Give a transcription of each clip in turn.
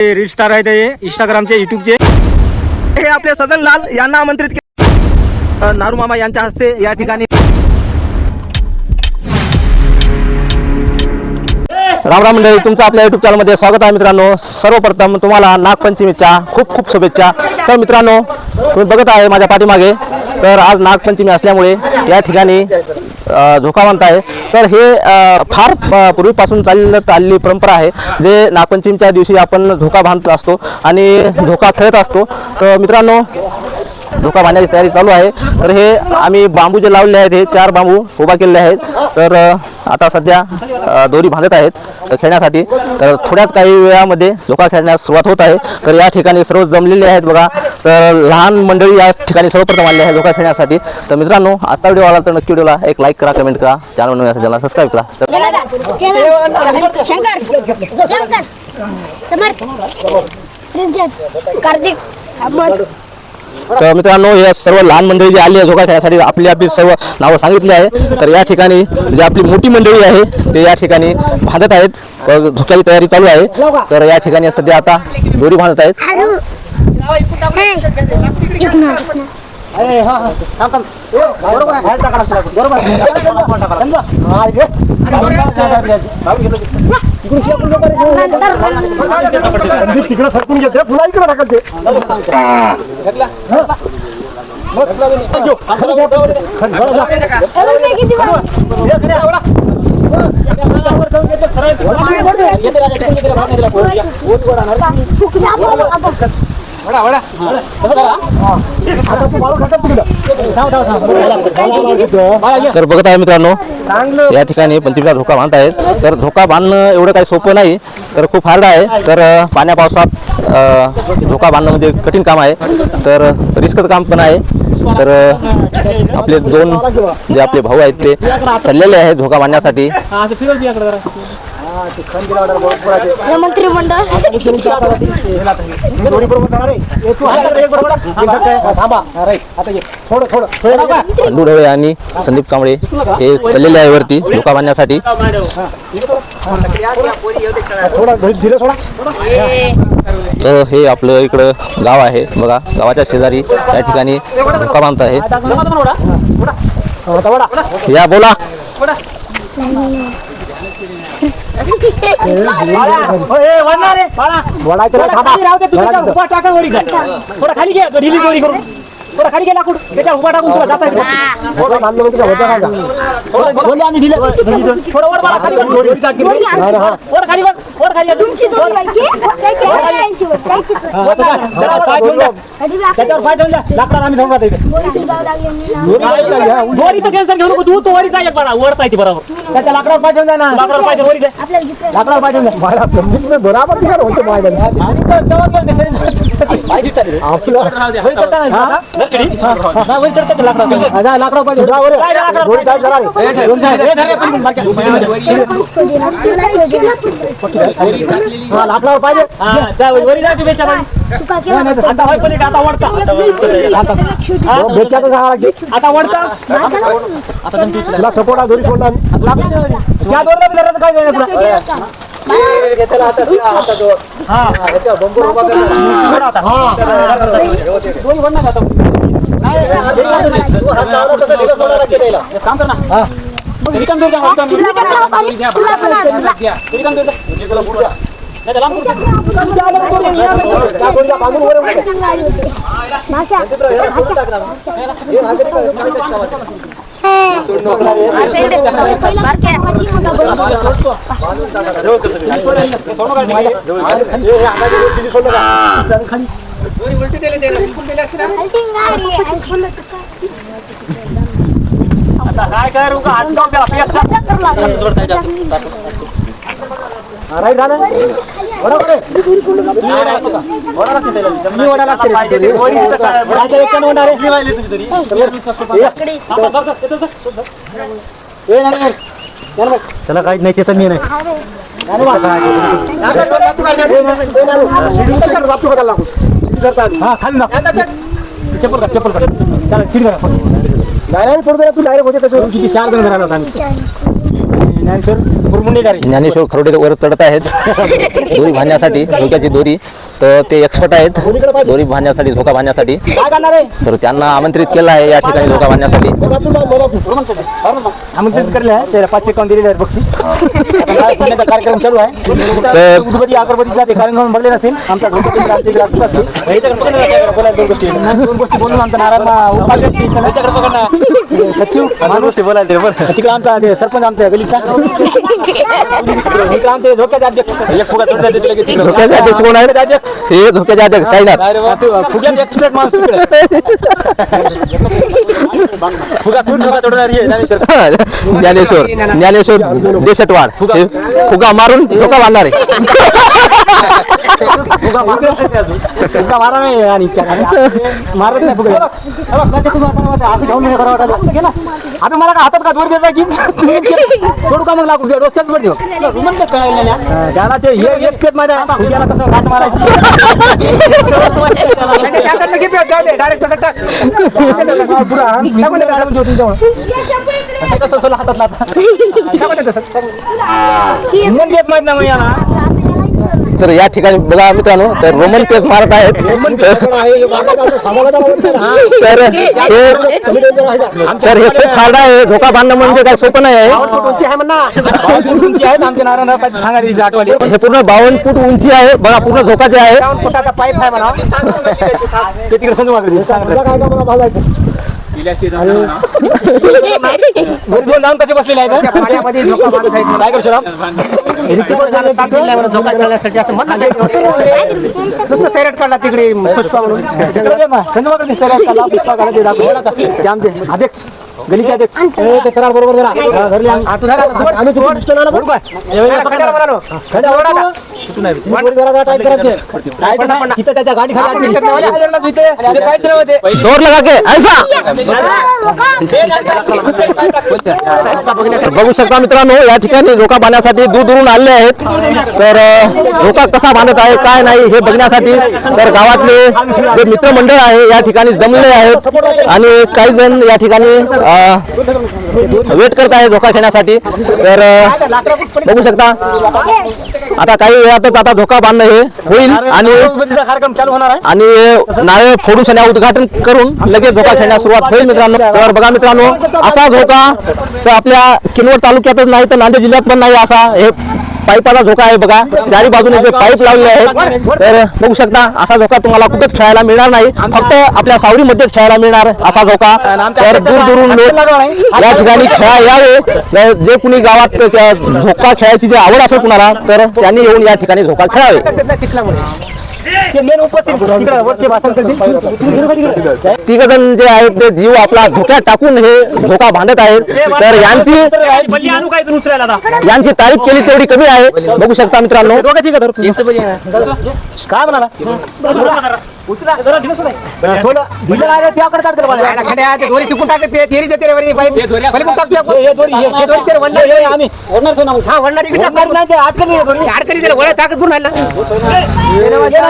Reel star आहेत हे इंस्टाग्रामचे युट्यूबचे हे आपले सजन लाल यांना आमंत्रित केले नारू मामा यांच्या हस्ते या ठिकाणी राम राम मंडळी तुमचं आपल्या युट्यूब चॅनलमध्ये स्वागत आहे मित्रांनो. सर्वप्रथम तुम्हाला नागपंचमीच्या खूप खूप शुभेच्छा. तर मित्रांनो तुम्ही बघत आहे माझ्या पाठीमागे. तर आज नागपंचमी असल्यामुळे या ठिकाणी झोकावंत झोका बांधत आहे तर हे फार पूर्वीपासून चालत आलेली परंपरा आहे जे नागपंचमीच्या दिवशी आपण झोका बांधत असतो आणि झोका खेळत असतो. तर मित्रांनो धोका बांधण्याची तयारी चालू आहे. तर हे आम्ही बांबू जे लावलेले आहेत हे चार बांबू उभा केलेले आहेत. तर आता सध्या दोरी बांधत आहेत तर खेळण्यासाठी. तर थोड्याच काही वेळामध्ये झोका खेळण्यास सुरुवात होत आहे. तर या ठिकाणी सर्व जमलेले आहेत बघा. तर लहान मंडळी या ठिकाणी सर्वप्रथम आले आहे झोका खेळण्यासाठी. तर मित्रांनो आजचा व्हिडिओ आला तर नक्की व्हिडिओला एक लाईक करा कमेंट करा चॅनल चॅनल सबस्क्राईब करा. तर शंकर शंकर समर्थ कार्तिक अहमद तर मित्रांनो या सर्व लहान मंडळी जी आली आहे झोका खेळण्यासाठी आपली आपली सर्व नावं सांगितली आहे. तर या ठिकाणी जी आपली मोठी मंडळी आहे ते या ठिकाणी बांधत आहेत. तर झोक्याची तयारी चालू आहे. तर या ठिकाणी सध्या आता दोरी बांधत आहेत. तिकडे सरकून घेते पुन्हा इकडे टाकत तर बघत आहे मित्रांनो या ठिकाणी पंचमीचा धोका बांधत आहेत. तर धोका बांधणं एवढं काही सोपं नाही तर खूप हार्ड आहे. तर पाण्या पावसात धोका बांधणं म्हणजे कठीण काम आहे. तर रिस्कचं काम पण आहे. तर आपले दोन जे आपले भाऊ आहेत ते चाललेले आहेत धोका बांधण्यासाठी. मंत्रिमंडळ पांडू ढवळे आणि संदीप कांबळे हे चाललेले आहे वरती धोका बांधण्यासाठी तर हे आपलं इकडं गाव आहे. बघा गावाच्या शेजारी या ठिकाणी धोका बांधत आहे. या बोला. थांबा. थोडा खाली घे ढिली दोरी करून. थोडा खाली घे लाकूड. त्याच्या उभा टाकून तुला जाता येतं. थोडं बांधलं काय होतं काय का? थोडं बोलले आम्ही ढिले थोडं वर बाळा, खाली वर. वर खाली वर वर खाली वर. तुमची दोन बाईची त्याची यांची वर, त्याचीच वर. वर बघा. त्याच्यावर पाय ठेवून द्या. कधी बी आपण त्याच्यावर पाय ठेवून द्या. लाकडाला आम्ही थांबवत इथे. बोलायला जावं लागलं नाही ना. दोरीचं टेन्शन घेऊ नको तू तो वरी जाय बरा. वरता येते बरोबर. त्याच्या लाकडावर पाय ठेवून द्या ना. लाकडावर वरी जाय आपल्याला जिकडे लाकडावर पाय ठेवून द्या. मला समजून नाही, बराबर होतं माझ्या आणि गेलं पाय. वरी वरी ठेवून द्या. हे? हा, लाकडावर. पाहिजे हा, आता होय पलीकडे, आता. आता वळता. हो, सांगा लागते. आता. तुला सपोर्ट. आहे दोरी काय नाही पुढं. दोन्ही वळणार आता. नाही, एक काम कर ना. हा. रिकाम दूर जा, रिकाम दूर. तुला पण रिकाम दूर जा. नाही का? काय कर उगा हात लावून त्याला झालं? त्याला. नाही, नाही. नाही, नाही. काहीच नाही ते तर मी नाही. हा खाली ना चप्पल काढ चप्पल काढ. त्याला सीट करा नाही नाही पडतो तू डायरेक्ट होते तसं. किती चार जण राहिला होता आम्ही. ज्ञानेश्वर मुंडेकरी ज्ञानेश्वर खरोडे वर चढत आहेत. दोरी बांधण्यासाठी धोक्याची दोरी. तर ते एक्सपर्ट आहेत. दोरी बांधण्यासाठी धोका बांधण्यासाठी. काय करणार आहे? तर त्यांना आमंत्रित केलं आहे या ठिकाणी धोका बांधण्यासाठी. आमंत्रित करले आहे. त्याला पाचशे काउंट दिलेले आहेत बक्षीस. कार्यक्रम चालू आहे. तर- उद्भवती अगरबत्तीचा ते कार्यक्रम बघले नसेल. आमचा दोन गोष्टी दोन गोष्टी बोलून आमचा नारायण उपाध्यक्ष सचिव माणूस. बोलायला बरं तिकडे आमचा ते सरपंच आमच्या गलीचा इकडे धोक्याचे अध्यक्ष एक फुगा तोडला देते लगेच इकडे. धोक्याचे अध्यक्ष कोण आहेत अध्यक्ष हे धोक्याचे अध्यक्ष साईनाथ अरे वा, फुग्यात माणूस तिकडे. फुगा कोण फुगा तोडणार हे ज्ञानेश्वर. ज्ञानेश्वर ज्ञानेश्वर देशटवाड हे फुगा मारून धोका बांधणार आहे फुगा फुगा मारा नाही आणि त्या- आणि मारत नाही फुगा हे बघ, काय ते तुम्ही आता मला असं घेऊन वाटलं. असं घे ना. अबे मला हातात का जोड देता की तुम्हीच घे. सोडू का मग लागू दे, डोक्यात वर देऊ. हा, त्याला ते हे एक पेट माहिती आहे, फुग्याला कसं लाट मारायची? डायरेक्ट कसं सोला हातात. मग देत माहीत नाही मग याला. तर या ठिकाणी बघा मित्रांनो तर रोमन पेस मारत आहेत तर हे तर हे खूप हार्ड आहे. धोका बांधणं म्हणजे काय सोपं नाही आहे. हे पूर्ण बावन्न फूट उंची आहे. बघा पूर्ण धोका जे आहे फुटाचा पाईप आहे म्हणा. दोन कसे बसलेले आहेत पाण्यामध्ये झोका मारत आहेत काय करू शकतो नुसतं सैराट काढला तिकडे पुष्पा म्हणून सैराट काढला पुष्पा काढला ते दाखव बघा ते आमचे अध्यक्ष गलीचे अध्यक्ष बरोबर हा, आम्ही-? आम्ही. हे बघा, टाईट तिथं त्याच्या गाडी खाली लगा के ऐसा तर शकता मित्रांनो या ठिकाणी धोका बांधण्यासाठी दूर दूरून आले आहेत तर अ, धोका कसा बांधत आहे काय नाही हे बघण्यासाठी तर गावातले जे मित्रमंडळ आहे या ठिकाणी जमले आहेत आणि काही जण या ठिकाणी वेट करत आहे धोका घेण्यासाठी तर बघू शकता. आता काही वेळातच आता धोका बांधणं हे होईल आणि कार्यक्रम चालू होणार आहे. आणि नावे फोडून सण्या उद्घाटन करून लगेच धोका खेळण्यास सुरुवात होईल मित्रांनो. तर बघा मित्रांनो असा धोका तर आपल्या किनवट तालुक्यातच नाही तर नांदेड जिल्ह्यात पण नाही असा हे पाईपाचा धोका आहे बघा. चारी बाजूने जे पाईप लावले आहेत तर बघू शकता असा धोका तुम्हाला कुठेच खेळायला मिळणार नाही. फक्त आपल्या सावरीमध्येच खेळायला मिळणार असा धोका. तर दूर दुरून लोक या ठिकाणी खेळा यावे. जे कुणी गावात झोका खेळायची जी आवड असेल कुणाला तर त्यांनी येऊन या ठिकाणी झोका खेळावे. तिघ जण जे आहेत ते जीव आपला धोक्यात टाकून हे धोका बांधत आहेत तर यांची यांची तारीफ केली तेवढी कमी आहे बघू शकता मित्रांनो काय म्हणाला हे- हे हे- हे हे आम्ही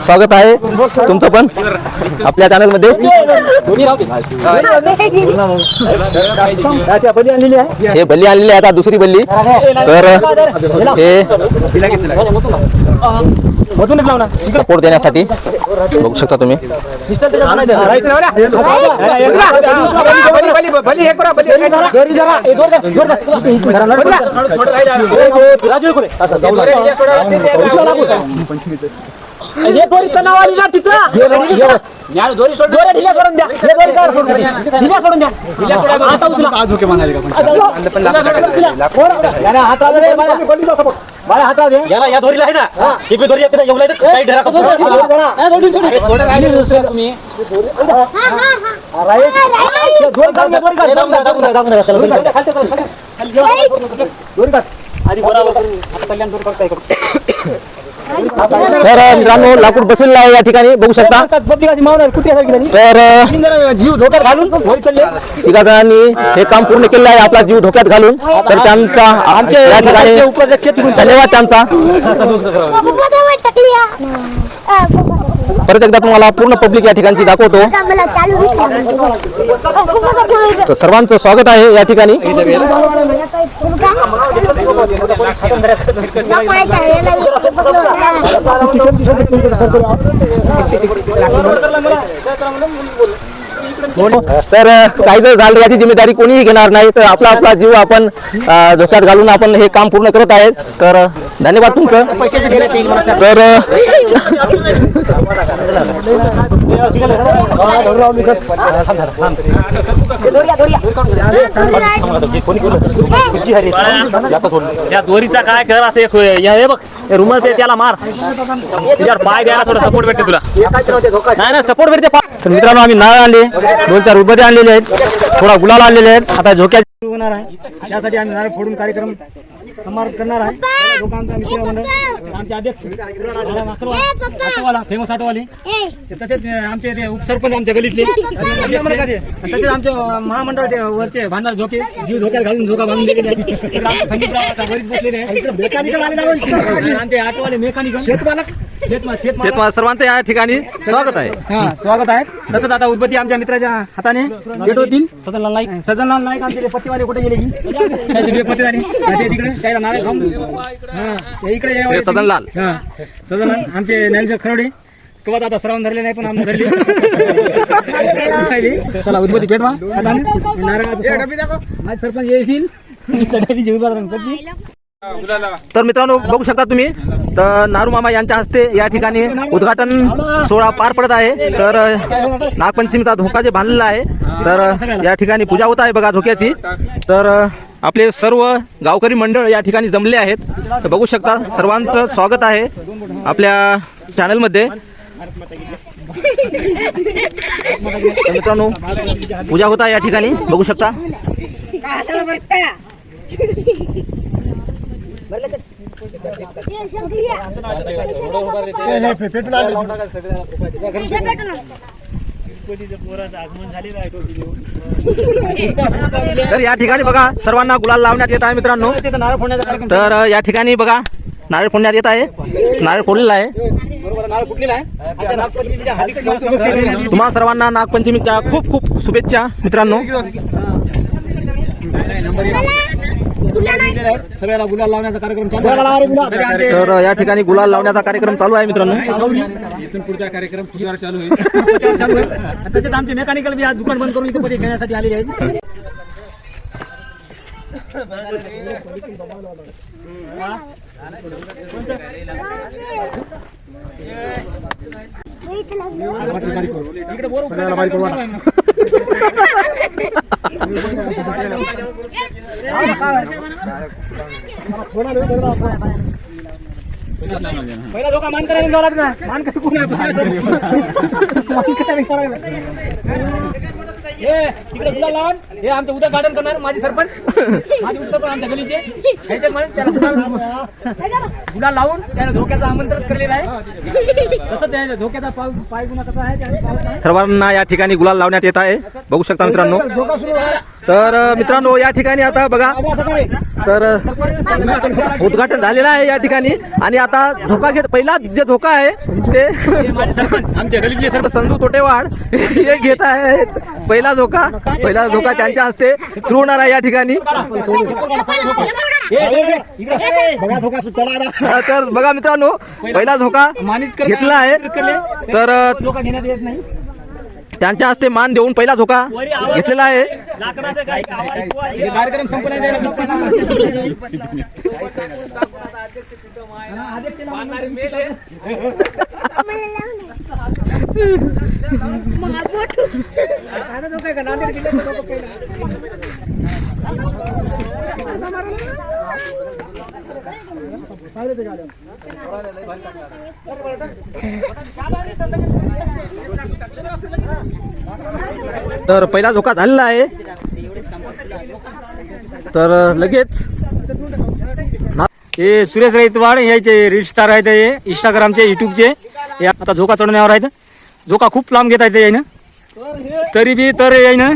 स्वागत आहे. तुमचं पण? आपल्या चॅनलमध्ये हे बल्ली आणलेली आहे आता दुसरी बल्ली तर हे सपोर्ट देण्यासाठी बघू शकता तुम्ही. राजू हे दोरीचं नाव आली ना तिथं. दोऱ्या ढिल्या सोडून द्या. हे दोरी काढ सोडून द्या. ढिल्या सोडून द्या. आता उचला. याला हात आलं रे. बाळा, हात आलं रे. या दोरीला आहे ना इकडे दोरी एकदा येऊ लागली काही ढेरा हा, दोरी सोडून. हे दोरी दोरी काढ. दोरी काढ. दोरी काढ. तर मित्रांनो लाकूड बसलेलं आहे या ठिकाणी बघू शकता. पब्लिकाची मावणार कुत्र्यासारखी झाली. तर जीव धोक्यात घालून तिघा जणांनी हे काम पूर्ण केलं आहे आपला जीव धोक्यात घालून. तर त्यांचा आमचे या ठिकाणी उपाध्यक्ष. धन्यवाद त्यांचा. हा. परत एकदा तुम्हाला पूर्ण पब्लिक या ठिकाणची दाखवतो. सर्वांचं स्वागत आहे या ठिकाणी दाखवायचं आहे, याला मी पकडलं. तर काही जर झालं याची जिम्मेदारी कोणीही घेणार नाही तर आपला आपला जीव आपण धोक्यात घालून आपण हे काम पूर्ण करत आहेत. तर धन्यवाद तुमचं. तर या दोरीचा काय कर असं हे बघ रुमाल ते त्याला मार. त्याच्यावर पाय द्यायला थोडा सपोर्ट भेटते तुला. नाही नाही सपोर्ट भेटते तर मित्रांनो आम्ही नारळ आणले दोन चार उदबत्ती आणलेले आहेत थोडा गुलाल आणलेले आहेत. आता झोक्यात सुरू होणार आहे. त्यासाठी आम्ही नारळ फोडून कार्यक्रम समारोप करणार आहे. लोकांचा मित्र मंडळ आमचे अध्यक्ष ऑटोवाला फेमस ते तसेच आमचे ते उपसरपंच आमच्या गलीतले तसेच आमचे अं, महामंडळ ते वरचे भांडार झोके जीव धोक्यात घालून झोका बांधून दिलेले आहेत. आमचे बसलेले आहेत. आमचे ऑटोवाले मेकॅनिकल शेतमालक? शेतमाल सर्वांचं या ठिकाणी स्वागत आहे. हा स्वागत आहे तसंच आता उद्बत्ती आमच्या मित्राच्या हाताने भेट होतील. सजनलाल नाईक. सजनलाल नाईक आमचे ते पत्तीवाले कुठे गेले की तिकडे त्याला नारळ खाऊन हा इकडे. हे सजनलाल. हा सजनलाल आमचे ज्ञानेश्वर खरवडे कवा आता श्रावण धरले नाही पण आम्ही धरले? चला उद्बत्ती हे नारळाचं आज सरपंच येईल. तर मित्रांनो बघू शकता तुम्ही तर नारू मामा यांच्या हस्ते या ठिकाणी उद्घाटन सोहळा पार पडत आहे. तर नागपंचमीचा धोका जे बांधलेला आहे तर या ठिकाणी पूजा होत आहे बघा धोक्याची. तर आपले सर्व गावकरी मंडळ या ठिकाणी जमले आहेत. तर बघू शकता सर्वांचं स्वागत आहे आपल्या चॅनलमध्ये. मित्रांनो पूजा होत आहे या ठिकाणी बघू शकता. पेटून. तर या ठिकाणी बघा सर्वांना गुलाल लावण्यात येत आहे मित्रांनो तर या ठिकाणी बघा नारळ फोडण्यात येत आहे नारळ फोडलेला आहे. तुम्हा सर्वांना नागपंचमीच्या खूप खूप शुभेच्छा मित्रांनो. सगळ्याला गुलाल लावण्याचा कार्यक्रम चालू आहे. तर या ठिकाणी गुलाल लावण्याचा कार्यक्रम चालू आहे मित्रांनो. चालू आहे. आणि तसेच आमचे मेकॅनिकल बी आज दुकान बंद करून इथे खेळण्यासाठी आलेले आहेत. इकडे बोर पहिला धोका मान करायला द्यावा लागणार मान कसं कोण मान करायला करायला हे तिकडे गुलाल लावून. हे आमचं उद्या गार्डन करणार माझे सरपंच. माझे उत्तर आमच्या गलीचे. त्याला लावून- त्याला धोक्याचं आमंत्रण केलेलं आहे. तसं त्या धोक्याचा पाय पाय गुन्हा कसा आहे. सर्वांना या ठिकाणी गुलाल लावण्यात येत आहे. बघू शकता मित्रांनो. तर मित्रांनो या ठिकाणी आता बघा. तर उद्घाटन झालेलं आहे या ठिकाणी. आणि आता धोका घेत पहिला जे धोका आहे ते आमच्या सरपंच संजू तोटेवाड हे घेत आहेत. पहिला धोका पहिला धोका त्यांच्या हस्ते सुरू होणार आहे या ठिकाणी तर बघा मित्रांनो पहिला धोका घेतला आहे. तर अ, धोका घेण्यात येत नाही त्यांच्या हस्ते मान देऊन पहिला धोका घेतलेला आहे लाकडाचा काही आवाज ऐकू आहे. हे कार्यक्रम संपला तर पहिला धोका झालेला आहे. तर लगेच हे सुरेश रैतवाड यायचे रील स्टार आहेत हे इंस्टाग्रामचे युट्यूबचे हे आता झोका चढवण्यावर आहेत. झोका खूप लांब घेत आहेत यायनं. तरी बी तर यायनं.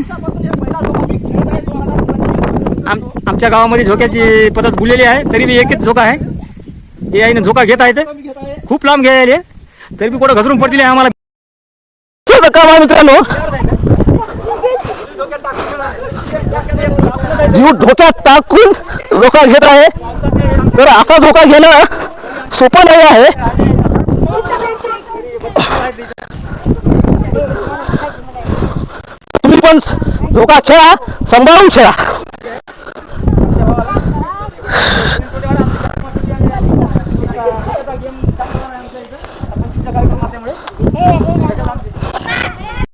आम आमच्या गावामध्ये झोक्याची पद्धत बुलेली आहे तरी बी एकच झोका आहे. हे यायनं झोका घेत आहेत खूप लांब घ्यायले तरी बी कुठं घसरून पडतील आम्हाला. आहे मित्रांनो. जीव धोक्यात टाकून धोका घेत आहे. तर असा धोका घेणं सोपं नाही आहे. तुम्ही पण धोका खेळा सांभाळून खेळा.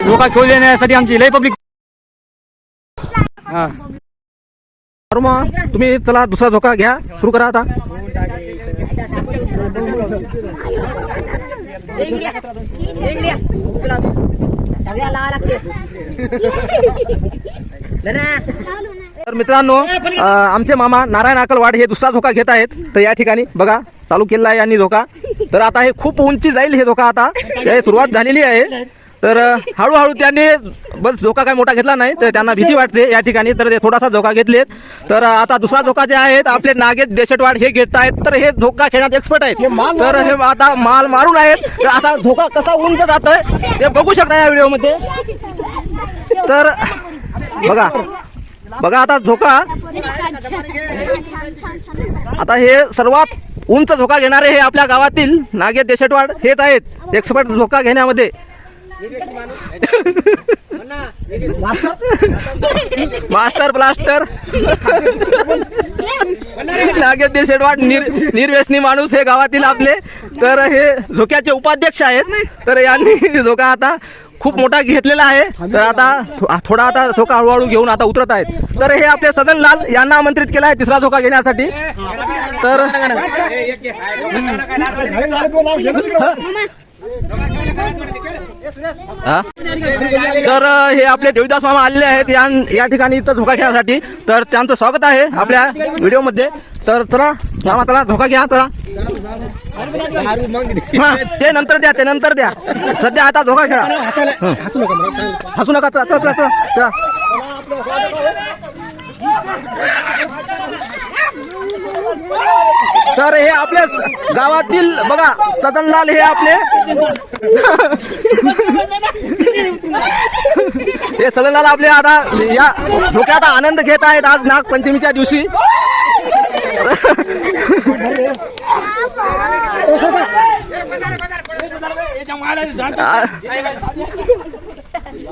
धोका खेळू देण्यासाठी आमची लय पब्लिक हा. मग तुम्ही चला दुसरा धोका घ्या. सुरू करा आता. सगळ्या लावा लागते तर मित्रांनो आमचे मामा नारायण अकलवाड हे दुसरा धोका घेत आहेत. तर या ठिकाणी बघा चालू केलेला आहे यांनी धोका. तर आता हे खूप उंची जाईल हे धोका आता. हे सुरुवात झालेली आहे. तर हळूहळू त्यांनी बस धोका काय मोठा घेतला नाही तर त्यांना भीती वाटते या ठिकाणी. तर ते थोडासा धोका घेतलेत. तर आता दुसरा धोका जे आहेत आपले नागेश देशटवाड हे घेत आहेत. तर हे धोका खेळण्यात एक्सपर्ट आहेत. तर हे आता माल मारून आहेत. तर आता धोका कसा उंच जातोय ते बघू शकता या व्हिडिओमध्ये. तर बघा. बघा आता धोका आता हे सर्वात उंच धोका घेणारे हे आपल्या गावातील नागे देशटवाड हेच आहेत. एक्सपर्ट धोका घेण्यामध्ये. मास्टर ब्लास्टर नागेश देशटवाड निर निर्व्यसनी माणूस हे गावातील आपले. तर हे झोक्याचे उपाध्यक्ष आहेत. तर यांनी झोका आता खूप मोठा घेतलेला आहे. तर आता थोडा आता धोका हळूहळू घेऊन आता उतरत आहेत. तर हे आपले सदन लाल यांना आमंत्रित केलं आहे तिसरा धोका घेण्यासाठी. तर? तर हे आपले देवीदास मामा आलेले आहेत. या या ठिकाणी इथं धोका घेण्यासाठी. तर त्यांचं स्वागत आहे आपल्या व्हिडिओमध्ये. तर चला मामा चला धोका घ्या चला. ते नंतर द्या ते नंतर द्या. सध्या आता धोका खेळा. हसू नका चला चला चला चला चला. तर हे आपल्या गावातील बघा सदनलाल हे आपले. हे सदनलाल आपले आता या धोक्याचा आनंद घेत आहेत आज नागपंचमीच्या दिवशी.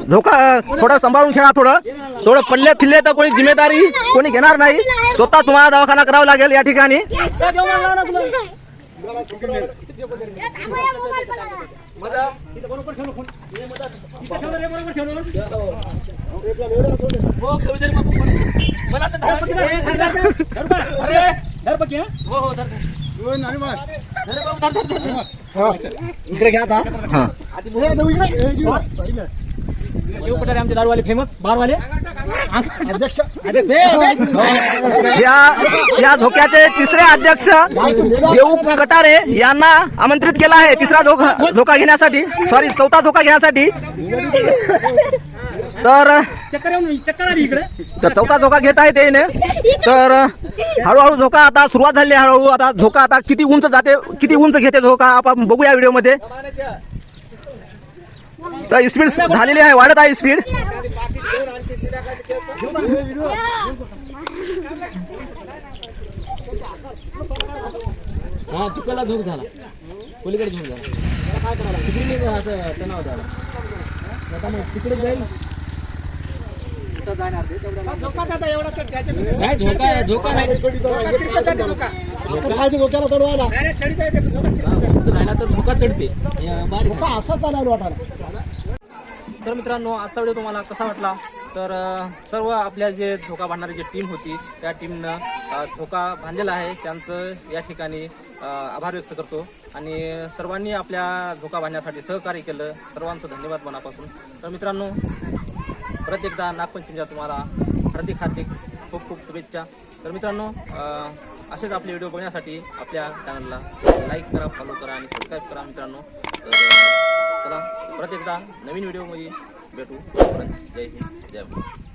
धोका थोडं सांभाळून खेळा थोडं. थोडं पडले फिरले तर कोणी जिम्मेदारी कोणी घेणार नाही. स्वतः तुम्हाला दवाखाना करावा लागेल या ठिकाणी. इकडे घ्या आता. देव पठारे आमचे दारूवाले फेमस बारवाले? अध्यक्ष. या या धोक्याचे तिसरे अध्यक्ष देऊ कटारे यांना आमंत्रित केला आहे. तिसरा धोका धोका घेण्यासाठी सॉरी चौथा धोका घेण्यासाठी. तर चक्कर येऊन चक्कर आली इकडे. तर चौथा धोका घेत आहे त्याने तर हळूहळू धोका आता सुरुवात झाली आहे हळूहळू आता धोका आता किती उंच जाते किती उंच घेते धोका आपण बघूया व्हिडिओमध्ये तर स्पीड झालेली आहे वाढत आहे स्पीड हा चुकाला झोक झाला. पलीकडे झोक झाला. तिकडे नाही का असं तणाव झाला आता मग तिकडे जाईल. नाही झोका धोका नाही चढवायला राहिला तर धोका चढते. बारीक असा चालायला वाटायला. तर मित्रांनो आजचा व्हिडिओ तुम्हाला कसा वाटला? तर सर्व आपल्या जे धोका बांधणारी जी टीम होती त्या टीमनं धोका बांधलेला आहे. त्यांचं या ठिकाणी आभार व्यक्त करतो. आणि सर्वांनी आपल्या धोका बांधण्यासाठी सहकार्य केलं. सर्वांचं धन्यवाद मनापासून. तर मित्रांनो प्रत्येकदा नागपंचमीच्या तुम्हाला हार्दिक हार्दिक खूप खूप शुभेच्छा. तर मित्रांनो असेच आपले व्हिडिओ बघण्यासाठी आपल्या चॅनलला लाईक करा फॉलो करा आणि सबस्क्राईब करा मित्रांनो. तर चला परत एकदा नवीन व्हिडिओमध्ये भेटू. जय हिंद जय भारत